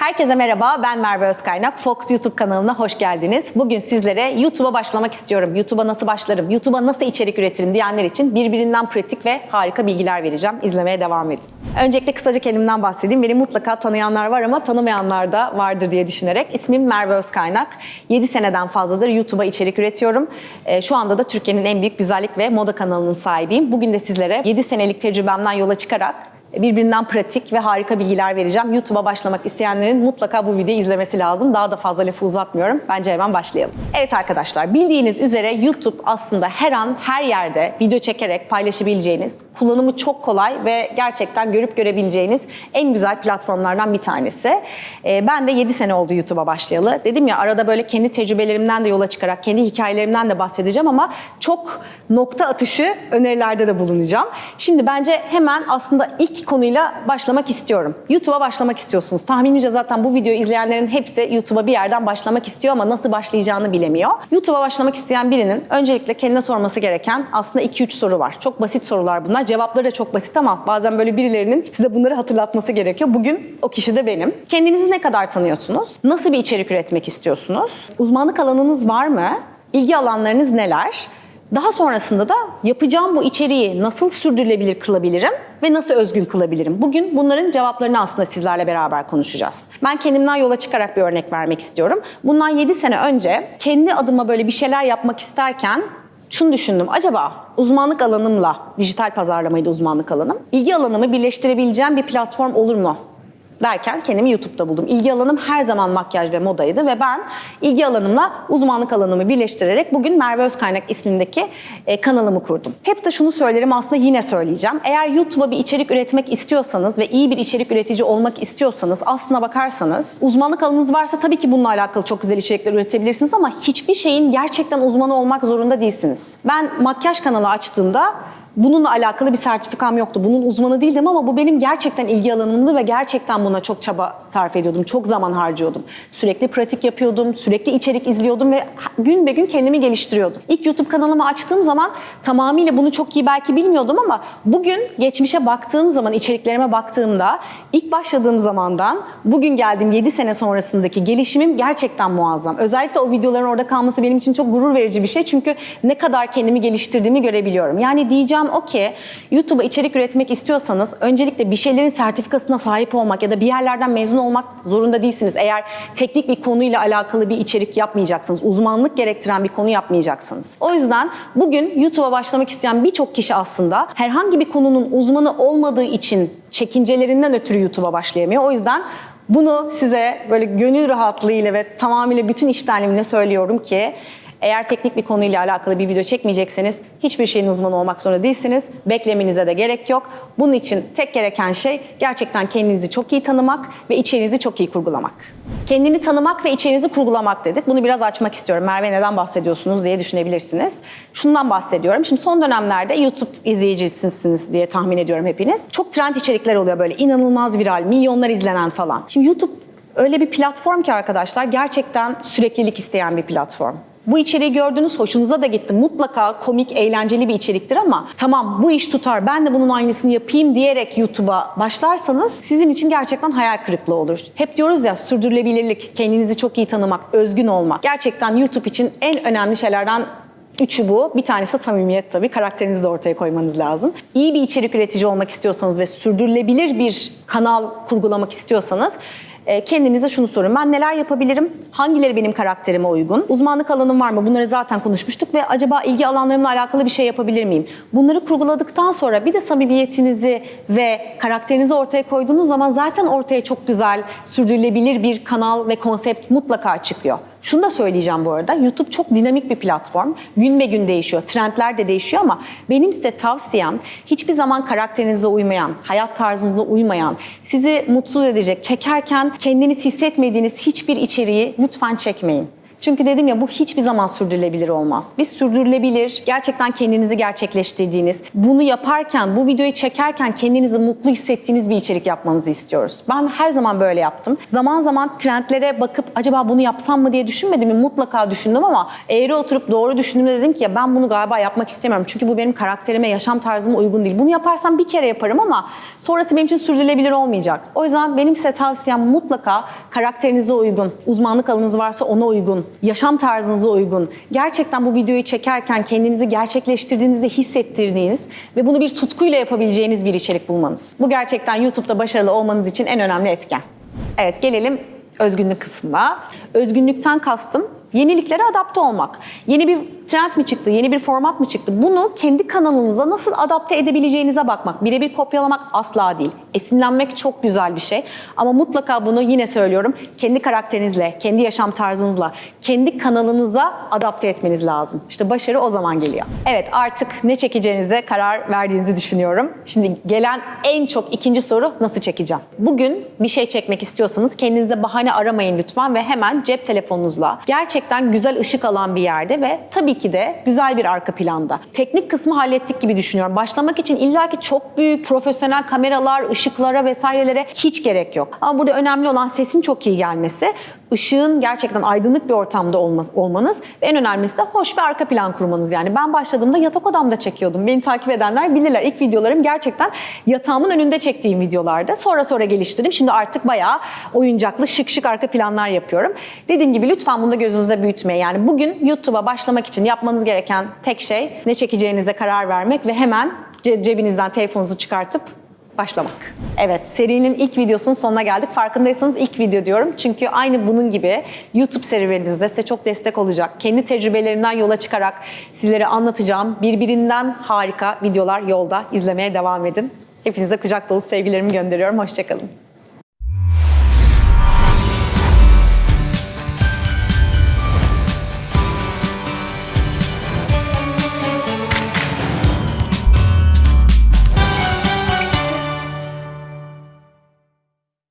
Herkese merhaba, ben Merve Özkaynak. Fox YouTube kanalına hoş geldiniz. Bugün sizlere YouTube'a başlamak istiyorum, YouTube'a nasıl başlarım, YouTube'a nasıl içerik üretirim diyenler için birbirinden pratik ve harika bilgiler vereceğim. İzlemeye devam edin. Öncelikle kısaca kendimden bahsedeyim. Beni mutlaka tanıyanlar var ama tanımayanlar da vardır diye düşünerek. İsmim Merve Özkaynak. 7 seneden fazladır YouTube'a içerik üretiyorum. Ee, Şu anda da Türkiye'nin en büyük güzellik ve moda kanalının sahibiyim. Bugün de sizlere 7 senelik tecrübemden yola çıkarak birbirinden pratik ve harika bilgiler vereceğim. YouTube'a başlamak isteyenlerin mutlaka bu videoyu izlemesi lazım. Daha da fazla lafı uzatmıyorum. Bence hemen başlayalım. Evet arkadaşlar bildiğiniz üzere YouTube aslında her an her yerde video çekerek paylaşabileceğiniz, kullanımı çok kolay ve gerçekten görüp görebileceğiniz en güzel platformlardan bir tanesi. Ee, ben de 7 sene oldu YouTube'a başlayalı. Dedim ya arada böyle kendi tecrübelerimden de yola çıkarak, kendi hikayelerimden de bahsedeceğim ama çok nokta atışı önerilerde de bulunacağım. Şimdi bence hemen aslında ilk konuyla başlamak istiyorum. YouTube'a başlamak istiyorsunuz. Tahminimce zaten bu videoyu izleyenlerin hepsi YouTube'a bir yerden başlamak istiyor ama nasıl başlayacağını bilemiyor. YouTube'a başlamak isteyen birinin öncelikle kendine sorması gereken aslında 2-3 soru var. Çok basit sorular bunlar. Cevapları da çok basit ama bazen böyle birilerinin size bunları hatırlatması gerekiyor. Bugün o kişi de benim. Kendinizi ne kadar tanıyorsunuz? Nasıl bir içerik üretmek istiyorsunuz? Uzmanlık alanınız var mı? İlgi alanlarınız neler? Daha sonrasında da yapacağım bu içeriği nasıl sürdürülebilir kılabilirim ve nasıl özgün kılabilirim? Bugün bunların cevaplarını aslında sizlerle beraber konuşacağız. Ben kendimden yola çıkarak bir örnek vermek istiyorum. Bundan 7 sene önce kendi adıma böyle bir şeyler yapmak isterken şunu düşündüm. Acaba uzmanlık alanımla, dijital pazarlamaydı uzmanlık alanım, ilgi alanımı birleştirebileceğim bir platform olur mu? Derken kendimi YouTube'da buldum. İlgi alanım her zaman makyaj ve modaydı ve ben ilgi alanımla uzmanlık alanımı birleştirerek bugün Merve Özkaynak ismindeki e, kanalımı kurdum. Hep de şunu söylerim aslında yine söyleyeceğim. Eğer YouTube'a bir içerik üretmek istiyorsanız ve iyi bir içerik üretici olmak istiyorsanız aslına bakarsanız uzmanlık alanınız varsa tabii ki bununla alakalı çok güzel içerikler üretebilirsiniz ama hiçbir şeyin gerçekten uzmanı olmak zorunda değilsiniz. Ben makyaj kanalı açtığımda Bununla alakalı bir sertifikam yoktu. Bunun uzmanı değildim ama bu benim gerçekten ilgi alanımdı ve gerçekten buna çok çaba sarf ediyordum. Çok zaman harcıyordum. Sürekli pratik yapıyordum, sürekli içerik izliyordum ve gün be gün kendimi geliştiriyordum. İlk YouTube kanalımı açtığım zaman tamamıyla bunu çok iyi belki bilmiyordum ama bugün geçmişe baktığım zaman, içeriklerime baktığımda ilk başladığım zamandan bugün geldiğim 7 sene sonrasındaki gelişimim gerçekten muazzam. Özellikle o videoların orada kalması benim için çok gurur verici bir şey. Çünkü ne kadar kendimi geliştirdiğimi görebiliyorum. Yani diyeceğim o ki YouTube'a içerik üretmek istiyorsanız öncelikle bir şeylerin sertifikasına sahip olmak ya da bir yerlerden mezun olmak zorunda değilsiniz. Eğer teknik bir konuyla alakalı bir içerik yapmayacaksınız, uzmanlık gerektiren bir konu yapmayacaksınız. O yüzden bugün YouTube'a başlamak isteyen birçok kişi aslında herhangi bir konunun uzmanı olmadığı için çekincelerinden ötürü YouTube'a başlayamıyor. O yüzden bunu size böyle gönül rahatlığıyla ve tamamıyla bütün iştenliğimle söylüyorum ki eğer teknik bir konuyla alakalı bir video çekmeyecekseniz hiçbir şeyin uzmanı olmak zorunda değilsiniz. Beklemenize de gerek yok. Bunun için tek gereken şey gerçekten kendinizi çok iyi tanımak ve içeriğinizi çok iyi kurgulamak. Kendini tanımak ve içeriğinizi kurgulamak dedik. Bunu biraz açmak istiyorum. Merve neden bahsediyorsunuz diye düşünebilirsiniz. Şundan bahsediyorum. Şimdi son dönemlerde YouTube izleyicisiniz diye tahmin ediyorum hepiniz. Çok trend içerikler oluyor böyle inanılmaz viral, milyonlar izlenen falan. Şimdi YouTube öyle bir platform ki arkadaşlar gerçekten süreklilik isteyen bir platform. Bu içeriği gördünüz, hoşunuza da gitti. Mutlaka komik, eğlenceli bir içeriktir ama tamam bu iş tutar, ben de bunun aynısını yapayım diyerek YouTube'a başlarsanız sizin için gerçekten hayal kırıklığı olur. Hep diyoruz ya sürdürülebilirlik, kendinizi çok iyi tanımak, özgün olmak. Gerçekten YouTube için en önemli şeylerden Üçü bu. Bir tanesi samimiyet tabii. Karakterinizi de ortaya koymanız lazım. İyi bir içerik üretici olmak istiyorsanız ve sürdürülebilir bir kanal kurgulamak istiyorsanız kendinize şunu sorun. Ben neler yapabilirim? Hangileri benim karakterime uygun? Uzmanlık alanım var mı? Bunları zaten konuşmuştuk ve acaba ilgi alanlarımla alakalı bir şey yapabilir miyim? Bunları kurguladıktan sonra bir de samimiyetinizi ve karakterinizi ortaya koyduğunuz zaman zaten ortaya çok güzel, sürdürülebilir bir kanal ve konsept mutlaka çıkıyor. Şunu da söyleyeceğim bu arada. YouTube çok dinamik bir platform. Gün be gün değişiyor. Trendler de değişiyor ama benim size tavsiyem hiçbir zaman karakterinize uymayan, hayat tarzınıza uymayan, sizi mutsuz edecek, çekerken kendiniz hissetmediğiniz hiçbir içeriği lütfen çekmeyin. Çünkü dedim ya bu hiçbir zaman sürdürülebilir olmaz. Biz sürdürülebilir, gerçekten kendinizi gerçekleştirdiğiniz, bunu yaparken, bu videoyu çekerken kendinizi mutlu hissettiğiniz bir içerik yapmanızı istiyoruz. Ben her zaman böyle yaptım. Zaman zaman trendlere bakıp acaba bunu yapsam mı diye düşünmedim mi? Mutlaka düşündüm ama eğri oturup doğru düşündüğümde dedim ki ya ben bunu galiba yapmak istemiyorum. Çünkü bu benim karakterime, yaşam tarzıma uygun değil. Bunu yaparsam bir kere yaparım ama sonrası benim için sürdürülebilir olmayacak. O yüzden benim size tavsiyem mutlaka karakterinize uygun, uzmanlık alanınız varsa ona uygun, yaşam tarzınıza uygun. Gerçekten bu videoyu çekerken kendinizi gerçekleştirdiğinizi hissettirdiğiniz ve bunu bir tutkuyla yapabileceğiniz bir içerik bulmanız. Bu gerçekten YouTube'da başarılı olmanız için en önemli etken. Evet gelelim özgünlük kısmına. Özgünlükten kastım yeniliklere adapte olmak. Yeni bir trend mi çıktı, yeni bir format mı çıktı? Bunu kendi kanalınıza nasıl adapte edebileceğinize bakmak. Birebir kopyalamak asla değil. Esinlenmek çok güzel bir şey. Ama mutlaka bunu yine söylüyorum. Kendi karakterinizle, kendi yaşam tarzınızla, kendi kanalınıza adapte etmeniz lazım. İşte başarı o zaman geliyor. Evet artık ne çekeceğinize karar verdiğinizi düşünüyorum. Şimdi gelen en çok ikinci soru nasıl çekeceğim? Bugün bir şey çekmek istiyorsanız kendinize bahane aramayın lütfen ve hemen cep telefonunuzla gerçekten güzel ışık alan bir yerde ve tabii ki de güzel bir arka planda. Teknik kısmı hallettik gibi düşünüyorum. Başlamak için illaki çok büyük profesyonel kameralar, ışıklara vesairelere hiç gerek yok. Ama burada önemli olan sesin çok iyi gelmesi, ışığın gerçekten aydınlık bir ortamda olmanız ve en önemlisi de hoş bir arka plan kurmanız. Yani ben başladığımda yatak odamda çekiyordum. Beni takip edenler bilirler. İlk videolarım gerçekten yatağımın önünde çektiğim videolarda. Sonra sonra geliştirdim. Şimdi artık bayağı oyuncaklı şık şık arka planlar yapıyorum. Dediğim gibi lütfen bunu da gözünüzde büyütmeyin. Yani bugün YouTube'a başlamak için yapmanız gereken tek şey ne çekeceğinize karar vermek ve hemen ce- cebinizden telefonunuzu çıkartıp başlamak. Evet, serinin ilk videosunun sonuna geldik. Farkındaysanız ilk video diyorum. Çünkü aynı bunun gibi YouTube serüveninizde size çok destek olacak. Kendi tecrübelerimden yola çıkarak sizlere anlatacağım birbirinden harika videolar yolda izlemeye devam edin. Hepinize kucak dolu sevgilerimi gönderiyorum. Hoşçakalın.